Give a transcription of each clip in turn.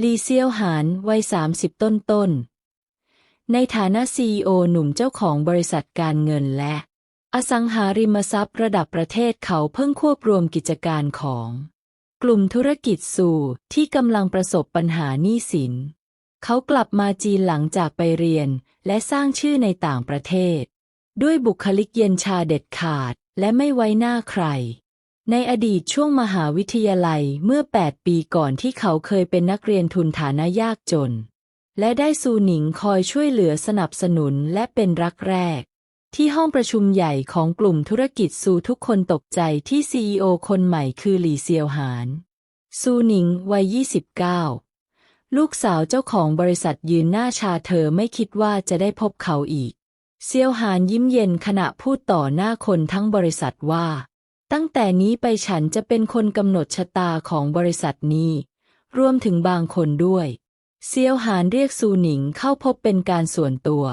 ลีเซียวหานวัยสามสิบต้นต้นๆในฐานะซีอหนุ่มเจ้าของบริษัทการเงินและ อสังหาริมทรัพย์ระดับประเทศเขาเพิ่งควบรวมกิจการของ กลุ่มธุรกิจสู่ที่กำลังประสบปัญหาหนี้สิน เขากลับมาจีนหลังจากไปเรียนและสร้างชื่อในต่างประเทศ ด้วยบุคลิกเย็นชาเด็ดขาดและไม่ไว้หน้าใคร ในอดีตช่วงมหาวิทยาลัยเมื่อ 8 ปีก่อนที่เขาเคยเป็นนักเรียนทุนฐานะยากจน และได้ซูหนิงคอยช่วยเหลือสนับสนุนและเป็นรักแรก ที่ห้องประชุมใหญ่ของกลุ่มธุรกิจซูทุกคนตกใจที่ซีอคนใหม่คือหลี่เซียวหาน ซูหนิงวัย 29 ลูกสาวเจ้าของบริษัทยืนหน้าชาเธอไม่คิดว่าจะได้พบเขาอีก เซียวหานยิ้มเย็นขณะพูดต่อหน้าคนทั้งบริษัทว่า ตั้งแต่นี้ไปฉันจะเป็นคนกำหนดชะตาของบริษัทนี้ รวมถึงบางคนด้วย เซียวหานเรียกซูหนิงเข้าพบเป็นการส่วนตัว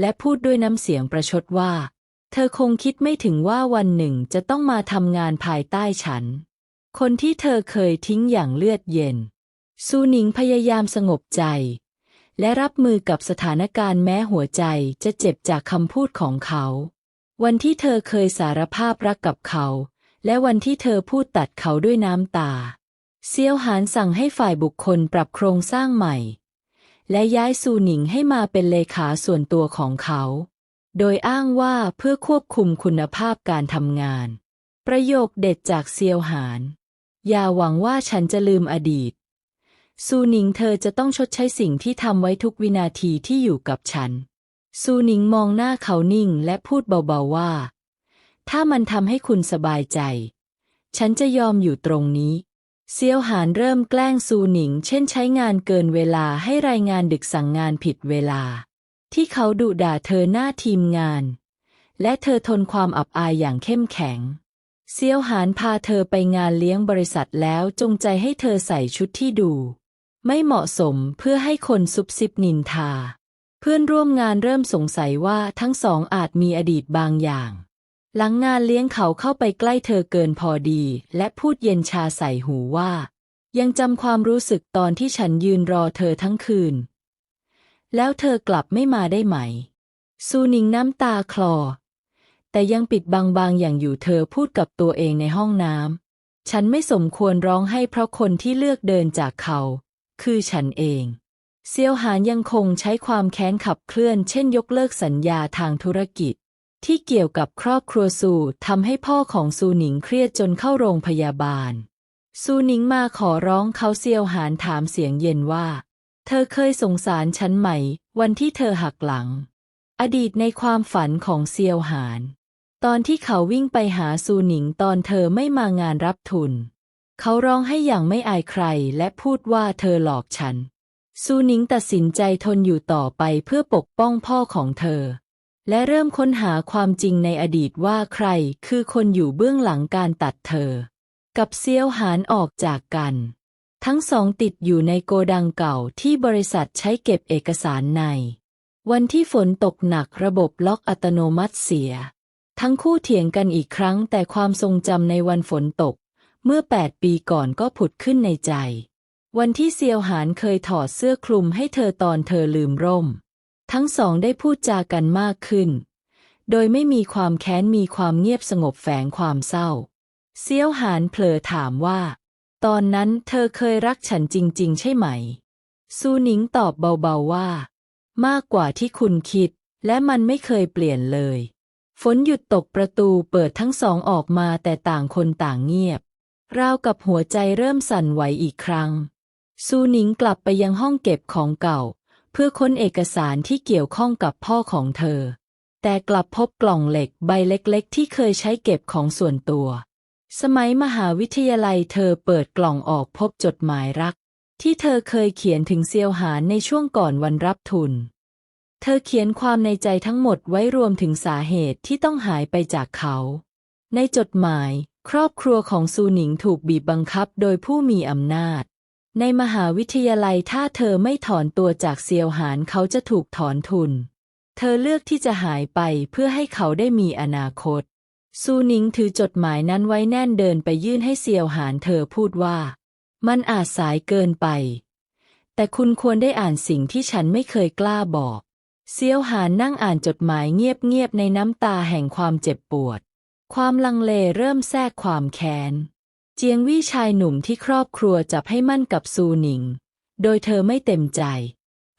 และพูดด้วยน้ำเสียงประชดว่า เธอคงคิดไม่ถึงว่าวันหนึ่งจะต้องมาทำงานภายใต้ฉัน คนที่เธอเคยทิ้งอย่างเลือดเย็น ซูหนิงพยายามสงบใจ และรับมือกับสถานการณ์แม้หัวใจจะเจ็บจากคำพูดของเขา วันที่เธอเคยสารภาพรักกับเขา และวันที่เธอพูดตัดเขาด้วยน้ำตา เซียวหานสั่งให้ฝ่ายบุคคลปรับโครงสร้างใหม่ และย้ายซูหนิงให้มาเป็นเลขาส่วนตัวของเขา โดยอ้างว่าเพื่อควบคุมคุณภาพการทำงาน ประโยคเด็ดจากเซียวหาน อย่าหวังว่าฉันจะลืมอดีต ซูหนิงเธอจะต้องชดใช้สิ่งที่ทำไว้ทุกวินาทีที่อยู่กับฉันซูหนิงมองหน้าเขานิ่งและพูดเบาๆว่า ถ้ามันทำให้คุณสบายใจ ฉันจะยอมอยู่ตรงนี้ เซียวหานเริ่มแกล้งซูหนิง เช่นใช้งานเกินเวลาให้รายงานดึกสั่งงานผิดเวลา ที่เขาดุด่าเธอหน้าทีมงาน และเธอทนความอับอายอย่างเข้มแข็ง เซียวหานพาเธอไปงานเลี้ยงบริษัทแล้วจงใจให้เธอใส่ชุดที่ดู ไม่เหมาะสมเพื่อให้คนซุบซิบนินทา เพื่อนร่วมงานเริ่มสงสัยว่าทั้งสองอาจมีอดีตบางอย่าง หลังงานเลี้ยงเขาเข้าไปใกล้เธอเกินพอดี และพูดเย็นชาใส่หูว่า ยังจำความรู้สึกตอนที่ฉันยืนรอเธอทั้งคืน แล้วเธอกลับไม่มาได้ไหม ซูนิงน้ำตาคลอ แต่ยังปิดบังบางอย่างอยู่เธอพูดกับตัวเองในห้องน้ำฉันไม่สมควรร้องให้เพราะคนที่เลือกเดินจากเขา คือฉันเองเซียวหานยังคงใช้ความแค้นขับเคลื่อนเช่นยกเลิกสัญญาทางธุรกิจ ที่เกี่ยวกับครอบครัวซูทำให้พ่อของซูหนิงเครียดจนเข้าโรงพยาบาล ซูหนิงมาขอร้องเขาเซียวหานถามเสียงเย็นว่า เธอเคยสงสารฉันไหม วันที่เธอหักหลัง อดีตในความฝันของเซียวหาน ตอนที่เขาวิ่งไปหาซูหนิงตอนเธอไม่มางานรับทุน เขาร้องให้อย่างไม่อายใครและพูดว่าเธอหลอกฉันซูหนิงตัดสินใจทนอยู่ต่อไปเพื่อปกป้องพ่อของเธอ และเริ่มค้นหาความจริงในอดีตว่าใครคือคนอยู่เบื้องหลังการตัดเธอ กับเซียวหานออกจากกัน ทั้งสองติดอยู่ในโกดังเก่าที่บริษัทใช้เก็บเอกสารใน วันที่ฝนตกหนักระบบล็อกอัตโนมัติเสีย ทั้งคู่เถียงกันอีกครั้งแต่ความทรงจำในวันฝนตก เมื่อ 8 ปีก่อนก็ผุดขึ้นในใจ วันที่เซียวหานเคยถอดเสื้อคลุมให้เธอตอนเธอลืมร่ม ทั้งสองได้พูดจากันมากขึ้น โดยไม่มีความแค้นมีความเงียบสงบแฝงความเศร้า เซียวหานเผลอถามว่า ตอนนั้นเธอเคยรักฉันจริง ๆ ใช่ไหม ซูหนิงตอบเบาๆว่า มากกว่าที่คุณคิด และมันไม่เคยเปลี่ยนเลย ฝนหยุดตกประตูเปิดทั้งสองออกมาแต่ต่างคนต่างเงียบ ราวกับหัวใจเริ่มสั่นไหวอีกครั้งซูหนิงกลับไปยังห้องเก็บของเก่า พื่อค้นเอกสารที่เกี่ยวข้องกับพ่อของเธอ แต่กลับพบกล่องเหล็กใบเล็กๆ ที่เคยใช้เก็บของส่วนตัว สมัยมหาวิทยาลัยเธอเปิดกล่องออกพบจดหมายรัก ที่เธอเคยเขียนถึงเซียวหานในช่วงก่อนวันรับทุน เธอเขียนความในใจทั้งหมดไว้รวมถึงสาเหตุที่ต้องหายไปจากเขา ในจดหมาย ครอบครัวของซูหนิงถูกบีบบังคับโดยผู้มีอำนาจ ในมหาวิทยาลัยถ้าเธอไม่ถอนตัวจากเซียวหานเขาจะถูกถอนทุน เธอเลือกที่จะหายไปเพื่อให้เขาได้มีอนาคต ซูนิงถือจดหมายนั้นไว้แน่นเดินไปยื่นให้เซียวหานเธอพูดว่า มันอาจสายเกินไป แต่คุณควรได้อ่านสิ่งที่ฉันไม่เคยกล้าบอก เซียวหานนั่งอ่านจดหมายเงียบๆในน้ำตาแห่งความเจ็บปวด ความลังเลเริ่มแทรกความแค้น เจียงวี่ชายหนุ่มที่ครอบครัวจับให้มั่นกับซูหนิง โดยเธอไม่เต็มใจ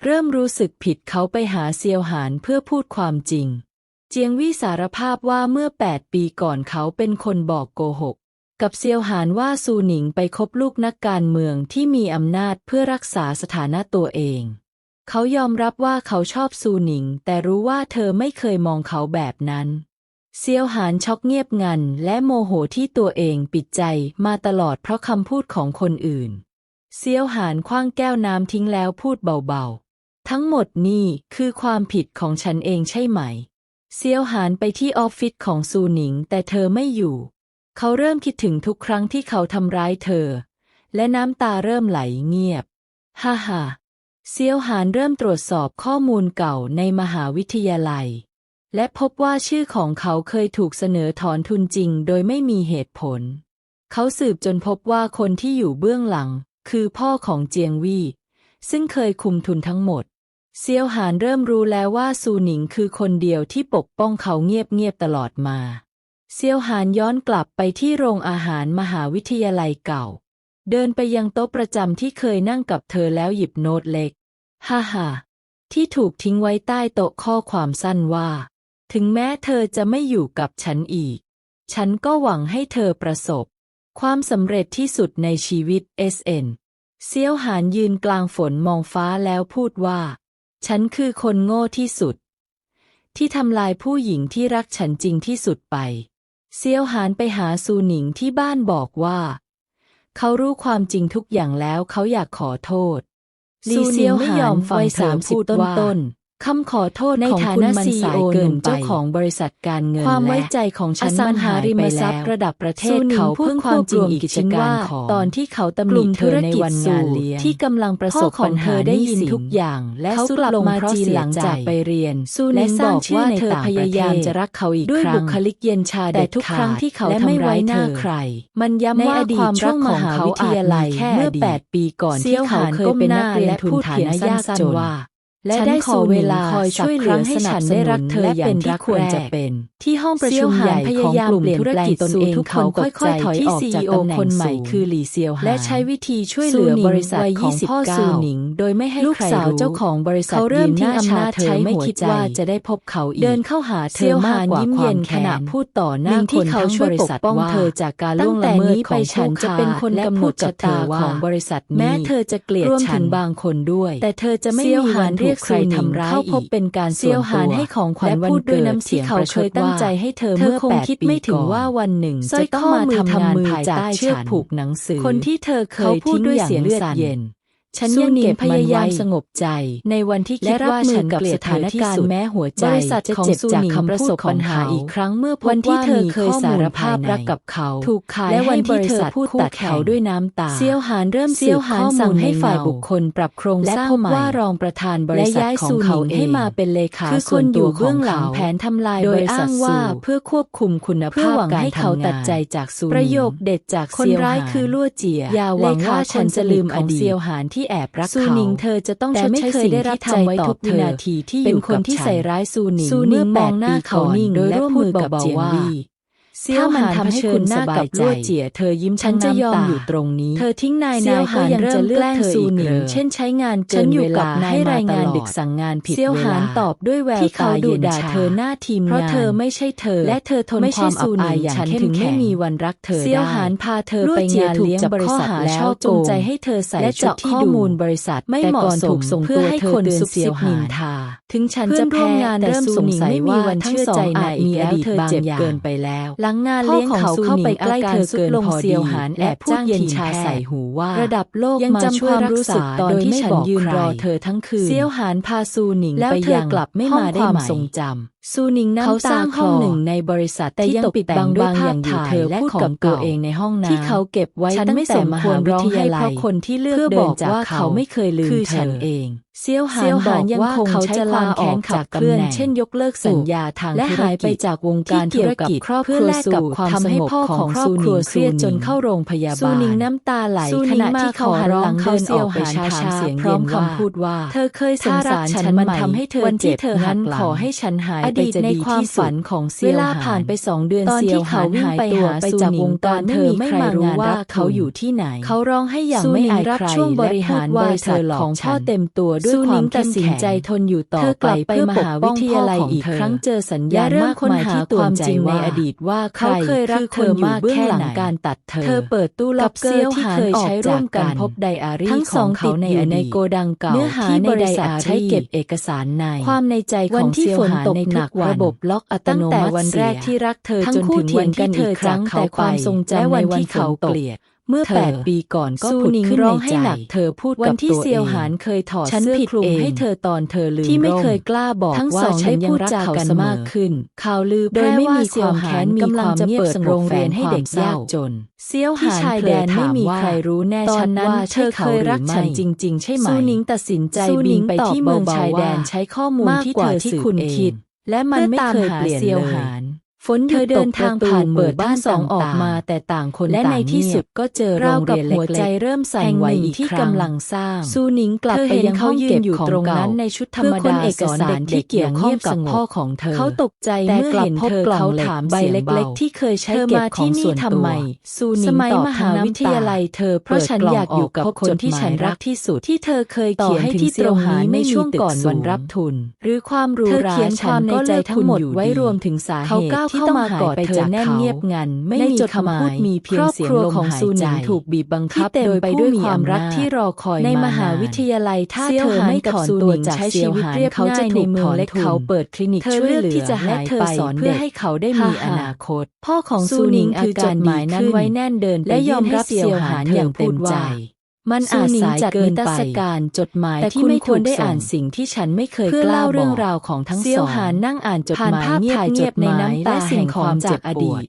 เริ่มรู้สึกผิดเขาไปหาเซียวหานเพื่อพูดความจริง เจียงวี่สารภาพว่าเมื่อ 8 ปีก่อนเขาเป็นคนบอกโกหก กับเซียวหานว่าซูหนิงไปคบลูกนักการเมืองที่มีอำนาจเพื่อรักษาสถานะตัวเอง เขายอมรับว่าเขาชอบซูหนิง แต่รู้ว่าเธอไม่เคยมองเขาแบบนั้น เซียวหานช็อกเงียบงัน และโมโหที่ตัวเองปิดใจมาตลอดเพราะคำพูดของคนอื่น เซียวหานคว้างแก้วน้ำทิ้งแล้วพูดเบาๆ ทั้งหมดนี่คือความผิดของฉันเองใช่ไหม เซียวหานไปที่ออฟฟิศของซูหนิงแต่เธอไม่อยู่ เขาเริ่มคิดถึงทุกครั้งที่เขาทำร้ายเธอ และน้ำตาเริ่มไหลเงียบ ฮ่าฮ่าเซียวหานเริ่มตรวจสอบข้อมูลเก่าในมหาวิทยาลัย และพบว่าชื่อของเขาเคยถูกเสนอถอนทุนจริงโดยไม่มีเหตุผล เขาสืบจนพบว่าคนที่อยู่เบื้องหลัง คือพ่อของเจียงวี่ ซึ่งเคยคุมทุนทั้งหมด เซียวหานเริ่มรู้แล้วว่าซูหนิงคือคนเดียวที่ปกป้องเขาเงียบๆตลอดมา เซียวหานย้อนกลับไปที่โรงอาหารมหาวิทยาลัยเก่า เดินไปยังโต๊ะประจำที่เคยนั่งกับเธอแล้วหยิบโน้ตเล็ก ฮ่าฮ่าที่ถูกทิ้งไว้ใต้โต๊ะข้อความสั้นว่า ถึงแม้เธอจะไม่อยู่กับฉันอีก ฉันก็หวังให้เธอประสบ ความสำเร็จที่สุดในชีวิต SN เซียวหานยืนกลางฝนมองฟ้าแล้วพูดว่า ฉันคือคนโง่ที่สุด ที่ทำลายผู้หญิงที่รักฉันจริงที่สุดไป เซียวหานไปหาซูหนิงที่บ้านบอกว่า เขารู้ความจริงทุกอย่างแล้วเขาอยากขอโทษ ลีเซียวหานไม่ยอมฟังเธอพูดว่า คำขอโทษในฐานะซีอีโอหนุ่มเจ้าของบริษัทการเงินความไว้ใจของฉันมันหายไปแล้วระดับประเทศเขาเพิ่งความจริงอีกชิ้นว่า ตอนที่เขาตำหนิเธอในวันงานเลี้ยงที่กำลังประสบปัญหาได้ยินทุกอย่าง และเขากลับมาจีนหลังจากไปเรียนและสร้างชื่าในเธอพยายามจะรักเขาอีกครั้งด้วยบุคลิกเย็นชาแต่ทุกครั้งที่เขาทำร้ายเธอใคร มันย้ำว่าความรักของเขาอาจมีแค่เมื่อ8ปีก่อนที่เขาเคยเป็นนักเรียนทุนฐานะยากจนว่า และได้ขอเวลาคอยช่วยเหลือสนับสนุนและเป็นที่ควรจะเป็น ที่ห้องประชุมใหญ่พยายามเปลี่มธุรกิจตนเองทุกค่อยๆ ถอยออกจากตำแหน่งใหม่คือหลี่เซียวฮานและใช้วิธีช่วยเหลือบริษัทของพ่อซูหนิง โดยไม่ให้ลูกสาวเจ้าของบริษัทเริ่มที่อำนาจใช้ไม่คิดว่าจะได้พบเขาอีกเดินเข้าหาเธอมากกว่าความแค้นขณะพูดต่อหน้าคนทั้งบริษัทว่าตั้งแต่นี้ไปฉันจะเป็นคนกำหนดชะตาของบริษัทนี้แม้เธอจะเกลียดฉันบางคนด้วย แต่เธอจะไม่มีวันเรียกกใครทำร้ายเข้าพบเป็นการเสี้ยวหานให้ของขวัญวันเกิดเสียงเขาเคยตั้งใจให้เธอเมื่อคงคิดไม่ถึงว่าวันหนึ่งจะต้องมาทำงานภายใต้เชือกผูกหนังสือ คนที่เธอเคยทิ้งอย่างเลือดเย็น ฉันยังเก็บพยายามสงบใจ ในวันที่คิดว่าฉันกับสถานการณ์แม้หัวใจของซูจากคำประสบปัญหาอีกครั้งเมื่อวันที่เธอเคยสารภาพรักกับเขาถูกขายและวันที่เธอพูดตัดเขาด้วยน้ำตาเซียวหานเริ่มเซียวหานสั่งให้ฝ่ายบุคคลปรับโครงสร้างว่ารองประธานบริษัทของเขาให้มาเป็นเลขาคือคนอยู่เบื้องหลังแผนทำลายโดยอ้างว่าเพื่อควบคุมคุณภาพการทำงเขาตัดใจจากซูประโยคเด็ดจากคนร้ายคือลั่วเจียอย่าหวังว่าฉันจะลืมอดีตที่แอบรักเขาซูนิงเธอจะต้องชดใช้สิ่งที่ทำไว้ทุกวินาทีที่เป็นคนที่ใส่ร้ายซูนิงเมื่อแปดปีก่อนโดยร่วมมือกับเจียงวี เซี่ยวหานทำให้คุณหน้ากับลั่เจี๋ยเธอยิ้มฉันจะยอมอยู่ตรงนี้ เธอทิ้งนายนายก็ยังจะเลือกเธออีกเหรอเช่นใช้งานเกินเวลาให้รายงานดึกสั่งงานผิดเซี่ยวหานตอบด้วยแววที่เขาดูด่าเธอหน้าทีมงานเพราะเธอไม่ใช่เธอ และเธอทนความอับอายอย่างฉันถึงไม่มีวันรักเธอเซียวหานพาเธอไปงานเลี้ยงบริษัทแล้วจงใจให้เธอใส่ชุดที่ดูมูลบริษัทไม่เหมาะสมเพื่อให้คนซุบซิบนินทา ถึงฉันจะแพ้แต่ซูนิงไม่มีวันเชื่อใจนายมีอดีตบางอย่างเกินไปแล้วลังงานเลี้ยงเขาเข้าไปใกล้เธอสุดลงเซียหานแอบพูดเย็นชาใส่หูว่า ระดับโลกยังจำควยรู้สึกตอนที่ฉันยืนรอเธอทั้งคืนเซียวหานพาซูหนิงไปยังกลับไม่มาได้ไหมทรงจำ ซูนิงน้ำตาคลองหนึ่งในบริษัทแต่ยังปิดแบ่งด้วยภาพถ่ายเธอและของตัวเองในห้องน้ำที่เขาเก็บไว้ตั้งแต่มหาวิทยาลัยเพราคนที่เลือกเดินจากเขาไม่เคยลืมเธอเองเซียวหานบอกยังคงใช้ความแค้นขับเคลื่งเช่นยกเลิกสัญญาทางและหายไปจากวงการธุรกิจครอบครัวกับความสงบของครอบครัวเครียดจนเข้าโรงพยาบาลซูนิงน้ำตาไหลขณะที่เขาหันหลังเขาเซียวหานชาพร้อมคำพูดว่า เธอเคยสงสารฉันมันทำให้เธอเจ็หนันขอให้ฉันหายดีตในความฝันของเซียวหานเวลาผ่านไปสองเดือนตอนที่เขาวิ่งไปหาไปจากวงตารเธอไม่มารู้ว่าเขาอยู่ที่ไหน เขาร้องให้อย่างไม่อายใครช่วงบริหารบริษัทของพ่อเต็มตัวด้วยความตัดสินใจทนอยู่ต่อไปไปกป้องทยาลัยอีกครั้งเจอสัญญาณมากมายที่ตัวจริงในอดีตว่าเขาเคยรักเธอมากแค่หลังการตัดเธอ เธอเปิดตู้ล็อกเกอร์ที่เคยใช้ร่วมกันพบไดอารี่ทั้งสองติดอยู่ในโกดังเก่าที่บริษัทใช้เก็บเอกสารใน ความในใจของเซียวหานในหนักระบบล็อกอัตโนมัติวันแรกที่รักเธอจนถึงวันที่เธอจังแต่ความทรงจำในวันที่เขาเกลียเมื่อแปดปีก่อนก็ผุดขึ้นร้องให้หนักเธอพูดกับที่เซียวหานเคยถอดเสื้อคลุมให้เธอตอนเธอลืมที่ไม่เคยกล้าบอกทั้งสองได้พูเขากันมากขึ้นข่าวลือโดยไม่มีความแค้นมีความเงียบสงบโรงแรีนให้เด็กยากจนเซียวหานชายแดนไม่มีใครรู้แน่ชัดว่าเธอเคยรักฉันจริง ๆ ใช่ไหมซูนิงตัดสินใจบินไปที่เมืองชายแดนใช้ข้อมูลที่เธอที่คุณคิด และมันไม่เคยเปลี่ยนเลย ฝนเธอเดินทางผ่านเบิดบ้านสองออกมาแต่ต่างคนและในที่สุดก็เจอเรากับหัวใจเริ่มใส่ไหวอีกที่กำลังสร้างซูนิงกลับไปยังเขายืนอยู่ตรงนั้นในชุดธรรมดาเอกสารที่เกี่ยวข้องกับพ่อของเธอ เขาตกใจเมื่อเห็นเธอเขาถามใบเล็ก ๆ ที่เคยใช้เก็บของส่วนตัวซูนิงตอบมหาวิทยาลัยเธอเพราะฉันอยากอยู่กับคนที่ฉันรักที่สุดที่เธอเคยเขียนที่ตรงนี้ไม่ช่วงก่อนวันรับทุน หรือความรู้ราฉันก็เลิกคุณหมดไว้รวมถึงสาเหตุที่ต้องหายไปจากเขาเงียบงัน ไม่มีคำพูดมีเพียงเสียงลมหายใจถูกบีบบังคับโดยไปด้วยความรักที่รอคอยในมหาวิทยาลัยถ้าเธอไม่ถอนตัวจากชีวิตเรียบาจะถูกถอนและเขาเปิดคลินิกช่วยเหลือและเธอสอนเพื่อให้เขาได้มีอนาคต พ่อของซูนิงคือจดหมายนั้นไว้แน่นเดินและยอมรับเสียวหานอย่างเต็มใจ มันอาจสายเกินไปการจดหมายแต่ที่ไม่ควรได้อ่านสิ่งที่ฉันไม่เคยเพื่อเล่าเรื่องราวของทั้งสองเซียวหานนั่งอ่านจดหมายเงียบๆในน้ำตาแห่งความเจ็บปวด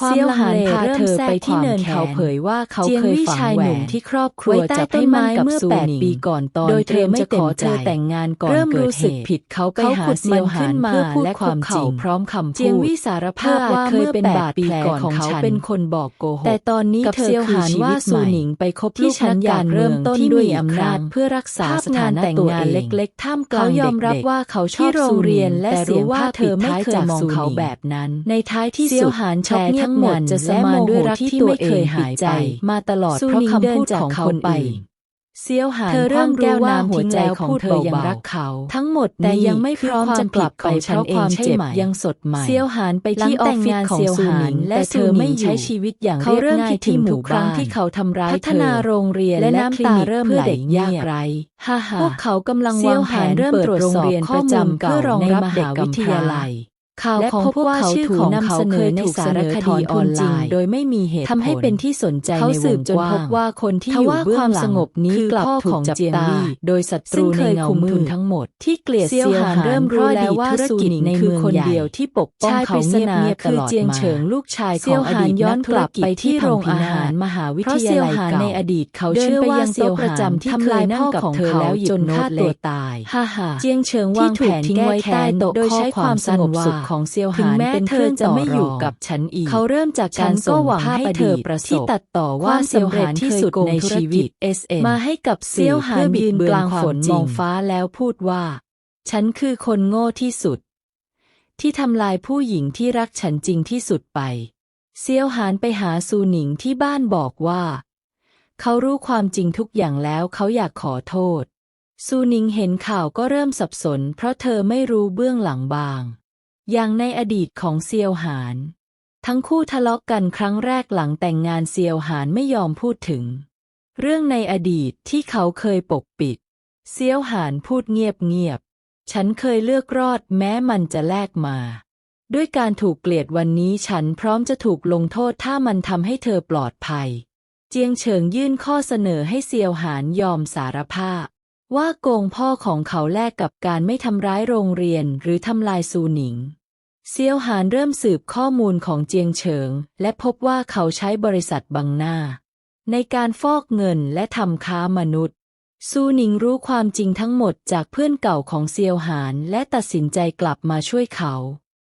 ความลานพาเธอไปที่เนินเขาเผยว่าเขาเคยฝังแหวนที่ครอบครัวจับให้ม้นกับซูนิงปีก่อนตอนโดยเธอไม่ขอเธอแต่งงานก่อนเริ่มรู้สึกผิดเขาไปหาเซียวหานเพื่อพูดความจริงพร้อมคำพูดเจียงวิสารภาพว่าเคยเป็นบาดแผลของเขาเป็นคนบอกโกหกแต่ตอนนี้เธอเซีคือชีวิตซูนิงไปคบที่ฉันยานเริ่มต้นด้วยอำนาจเพื่อรักษาสถานะต่งงานเล็กๆท่ามกลางเด็กๆเขายอมรับว่าเขาชอบโรงเรียนและรู้ว่าเธอไม่เคยมองเขาแบบนั้น ในท้ายที่สุดเซียวหานช็อกเงียอเริ่มคว่ำแก้วรู้ว่าน้ำหัวทิ้งใจแล้วของพูดเธอยังเบาๆรักเขา ทั้งหมดแต่นี้ยังไม่พร้อมคืจะกลับไปความผิดของฉันเองเพราะความใช่เจ็บไหมยังสดใหม่เซียวหานไปที่ออฟฟิศของซูหนิงและแต่เธอไม่อยู่ใช้ชีวิตอย่างเขาเริ่มคิดถึงทุกครั้งที่ที่เขาเขาทำร้ายพัเธฒอนาโรงเรียนและและน้ำคลิตานิกเริ่มเพื่อไหลเด็กเงียายบกไร้ฮ่าฮ่าพวกเขากำลังเซีวายวงแผหานนเริ่มเปิดตรวจโรงสอบเรียนข้อประมูลจำเพื่อรองในรับมเด็กหากำวิพทร้ายาลัย ข่าวและของพบพวกว่าเขาชื่อถูของกนำเขาเสนเคอยในถูกสารเสนอคถดีอนอทุอนนไลจริงน์โดยไม่มีเหตุทำให้ผลเป็นที่สนใจเขาในวสืบงจนกว้าพงบว่าคนที่ทอยู่ว่าเบื้คอวางมหลัสงงบนี้คือกลับพ่อถูขกองจับเจียงตาลี่โดยศัตซึ่รูงเคในยเงาคุมมืทุนดทั้งหมด ที่เกลียดเซียวเซียวหานหานเริ่เริ่มมรู้รู้แล้แล้ววว่าว่าซูซูหนินิงงคืคืออคคนนเดีเดียยววที่ที่ปปกกป้ป้อองงเขาเขาเงีเงียยบบๆๆคือตลอดเจียงมาเฉิงลูกชายขเซีอยงวอหาดีนตย้อนนักธุกรลับกิจไปที่ที่โรโรงงอาอาหาหารรมมหาหาวิวิททยายาลัลัยยเก่าเก่าในอดีตเขาเดินเชื่อไปว่ายังเซียวโต๊ะหาประนจำที่ทำเคลายยนั่นั่งงกักับบเธเธออแล้แล้ววหหยิยิบบโน้โน้ตตเล็ตัวกตายฮ่าฮ่าเจียงเฉิงวางแผนที่ถูกทิ้งแก้ไว้แค้ใต้นโต๊ะโดยข้อใช้ความสงบสุขของเซียวหานถึงแม้เป็นเธเครื่อองจะต่อไม่รอยู่องกับฉันอีก เขาเริ่มจากฉัการนก็ส่งหวังภาพให้อเธดีอตประสบที่ตัดต่อคว่าวามเซียวสำเร็หาจนที่เคยสุดโกงในธุรชีวิกิตจ SM มาให้กับเซีสื่ยอวหานเพื่อบิบิดดเบืเบืออนนความฝนจมริองงฟ้าแล้วพูดว่า ฉันคือคนโง่ที่สุด ที่ทำลายผู้หญิงที่รักฉันจริงที่สุดไป เซียวหานไปหาซูหนิงที่บ้านบอกว่า เขารู้ความจริงทุกอย่างแล้วเขาอยากขอโทษซูหนิงเห็นข่าวก็เริ่มสับสน เพราะเธอไม่รู้เบื้องหลังบาง อย่างในอดีตของเซียวหาน ทั้งคู่ทะเลาะกันครั้งแรกหลังแต่งงานเซียวหานไม่ยอมพูดถึง เรื่องในอดีตที่เขาเคยปกปิด เซียวหานพูดเงียบๆ ฉันเคยเลือกรอดแม้มันจะแลกมา ด้วยการถูกเกลียดวันนี้ฉันพร้อมจะถูกลงโทษถ้ามันทำให้เธอปลอดภัย เจียงเฉิงยื่นข้อเสนอให้เซียวหานยอมสารภาพ ว่าโกงพ่อของเขาแลกกับการไม่ทำร้ายโรงเรียนหรือทำลายซูหนิง เซียวหานเริ่มสืบข้อมูลของเจียงเฉิง และพบว่าเขาใช้บริษัทบังหน้า ในการฟอกเงินและทำค้ามนุษย์ ซูหนิงรู้ความจริงทั้งหมดจากเพื่อนเก่าของเซียวหานและตัดสินใจกลับมาช่วยเขา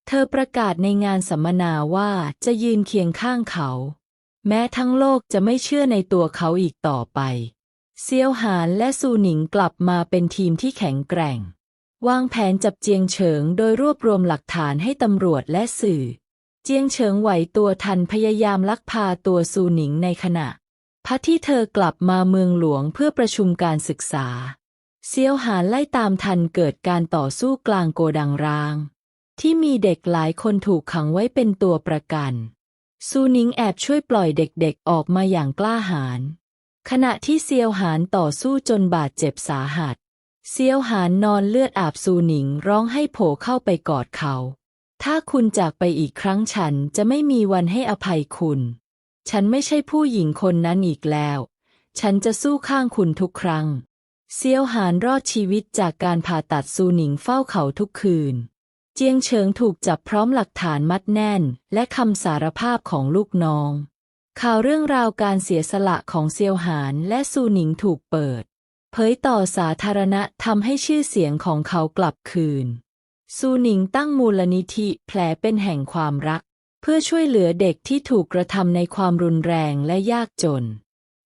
เธอประกาศในงานสัมมนาว่าจะยืนเคียงข้างเขา แม้ทั้งโลกจะไม่เชื่อในตัวเขาอีกต่อไป เซียวหานและซูหนิงกลับมาเป็นทีมที่แข็งแกร่ง วางแผนจับเจียงเฉิงโดยรวบรวมหลักฐานให้ตำรวจและสื่อ เจียงเฉิงไหวตัวทันพยายามลักพาตัวซูหนิงในขณะพักที่เธอกลับมาเมืองหลวงเพื่อประชุมการศึกษา เซียวหานไล่ตามทันเกิดการต่อสู้กลางโกดังร้าง ที่มีเด็กหลายคนถูกขังไว้เป็นตัวประกัน ซูนิงแอบช่วยปล่อยเด็กๆออกมาอย่างกล้าหาญ ขณะที่เซียวหานต่อสู้จนบาดเจ็บสาหัส เซียวหานนอนเลือดอาบซูหนิงร้องให้โผเข้าไปกอดเขา ถ้าคุณจากไปอีกครั้งฉันจะไม่มีวันให้อภัยคุณ ฉันไม่ใช่ผู้หญิงคนนั้นอีกแล้ว ฉันจะสู้ข้างคุณทุกครั้ง เซียวหานรอดชีวิตจากการผ่าตัดซูหนิงเฝ้าเขาทุกคืน เจียงเฉิงถูกจับพร้อมหลักฐานมัดแน่น และคำสารภาพของลูกน้อง ข่าวเรื่องราวการเสียสละของเซียวหานและซูหนิงถูกเปิด เผยต่อสาธารณะทำให้ชื่อเสียงของเขากลับคืน ซูหนิงตั้งมูลนิธิแผลเป็นแห่งความรัก เพื่อช่วยเหลือเด็กที่ถูกกระทำในความรุนแรงและยากจน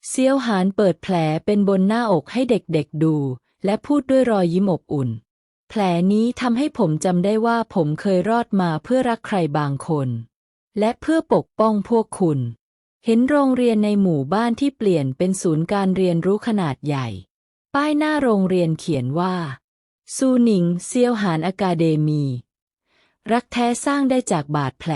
เซียวหานเปิดแผลเป็นบนหน้าอกให้เด็กๆดู และพูดด้วยรอยยิ้มอบอุ่น แผลนี้ทำให้ผมจำได้ว่าผมเคยรอดมาเพื่อรักใครบางคน และเพื่อปกป้องพวกคุณ เห็นโรงเรียนในหมู่บ้านที่เปลี่ยนเป็นศูนย์การเรียนรู้ขนาดใหญ่ ป้ายหน้าโรงเรียนเขียนว่าซูหนิงเซียวหานอะคาเดมี รักแท้สร้างได้จากบาดแผล